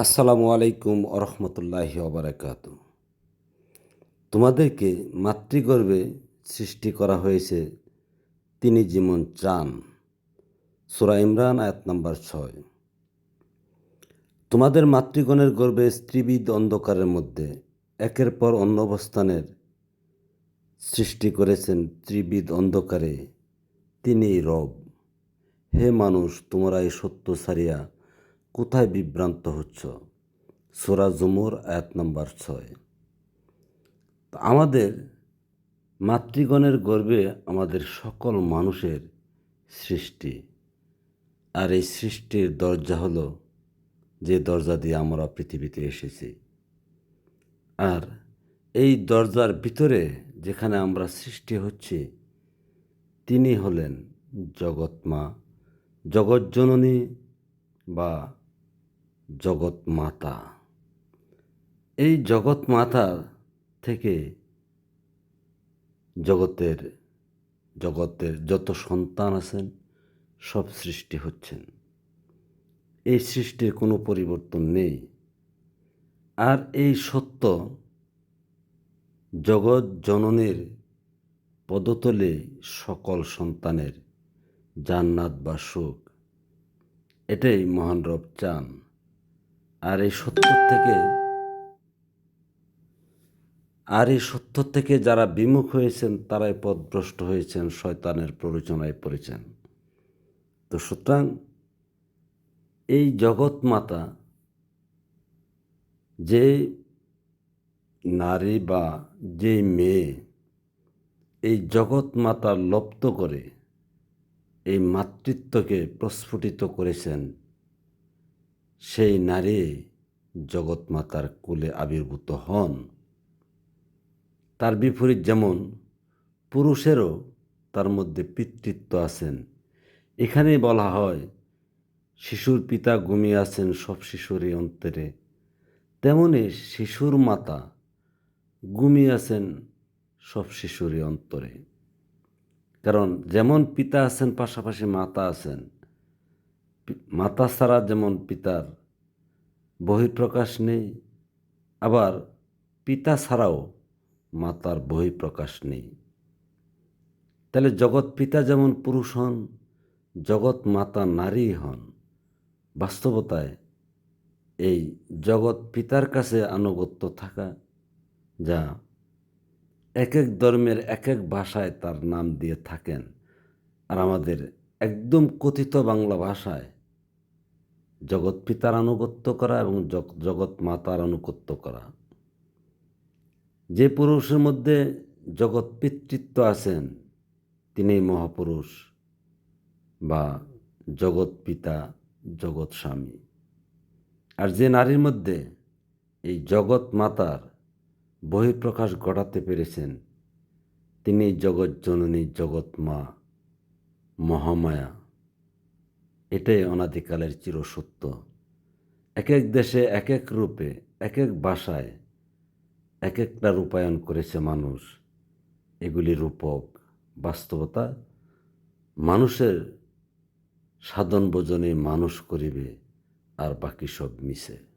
আসসালামু আলাইকুম আরহামতুল্লাহি ওবরাকাত তোমাদেরকে মাতৃগর্ভে সৃষ্টি করা হয়েছে তিনি যেমন চান। সুরা ইমরান আয়াত নাম্বার ছয়। তোমাদের মাতৃগণের গর্ভে স্ত্রীবিদ অন্ধকারের মধ্যে একের পর অন্য অবস্থানের সৃষ্টি করেছেন ত্রিবিদ অন্ধকারে। তিনি রব। হে মানুষ, তোমরা এই সত্য সারিয়া কোথায় বিভ্রান্ত হচ্ছ? সোরা জুমুর আয়াত নম্বর ছয়। আমাদের মাতৃগণের গর্বে আমাদের সকল মানুষের সৃষ্টি। আর এই সৃষ্টির দরজা হলো যে দরজা দিয়ে আমরা পৃথিবীতে এসেছি। আর এই দরজার ভিতরে যেখানে আমরা সৃষ্টি হচ্ছি, তিনি হলেন জগৎমা জগৎজননী বা জগৎ মাতা এই জগৎ মাতা থেকে জগতের জগতের যত সন্তান আছেন, সব সৃষ্টি হচ্ছেন। এই সৃষ্টির কোনো পরিবর্তন নেই। আর এই সত্য জগৎ জননের পদতলে সকল সন্তানের জান্নাত বা সুখ। এটাই মহান রব চান। আর এই সত্য থেকে, আর এই সত্য থেকে যারা বিমুখ হয়েছেন, তারাই পদভ্রষ্ট হয়েছেন, শয়তানের প্ররোচনায় পড়েছেন। তো সুতরাং এই জগৎ মাতা যে নারী বা যে মেয়ে এই জগৎ মাতা লপ্ত করে এই মাতৃত্বকে প্রস্ফুটিত করেছেন সেই নারী জগৎমাতার কুলে আবির্ভূত হন। তার বিপরীত যেমন পুরুষেরও তার মধ্যে পিতৃত্ব আছেন। এখানেই বলা হয়, শিশুর পিতা ঘুমিয়ে আছেন সব শিশুরই অন্তরে। তেমনি শিশুর মাতা ঘুমিয়ে আছেন সব শিশুরই অন্তরে। কারণ যেমন পিতা আছেন, পাশাপাশি মাতা আছেন মাতা ছাড়া যেমন পিতার বহিঃপ্রকাশ নেই, আবার পিতা ছাড়াও মাতার বহিঃপ্রকাশ নেই। তাহলে জগৎ পিতা যেমন পুরুষ হন, জগৎ মাতা নারী হন, বাস্তবতায় এই জগৎ পিতার কাছে আনুগত্য থাকা যা এক এক ধর্মের এক এক ভাষায় তার নাম দিয়ে থাকেন। আর আমাদের একদম কথিত বাংলা ভাষায় জগৎ পিতার আনুগত্য করা এবং জগৎ মাতার আনুগত্য করা। যে পুরুষের মধ্যে জগৎ পিতৃত্ব আছেন তিনি মহাপুরুষ বা জগৎ পিতা, জগৎ স্বামী। আর যে নারীর মধ্যে এই জগৎ মাতার বহিঃপ্রকাশ ঘটাতে পেরেছেন তিনি জগৎ জননী, জগৎ মা, মহামায়া। এটাই অনাদিকালের চিরসত্য। এক এক দেশে এক এক রূপে এক এক ভাষায় এক একটা রূপায়ণ করেছে মানুষ। এগুলি রূপক, বাস্তবতা, মানুষের সাধন বোজনে মানুষ করিবে, আর বাকি সব মিশে।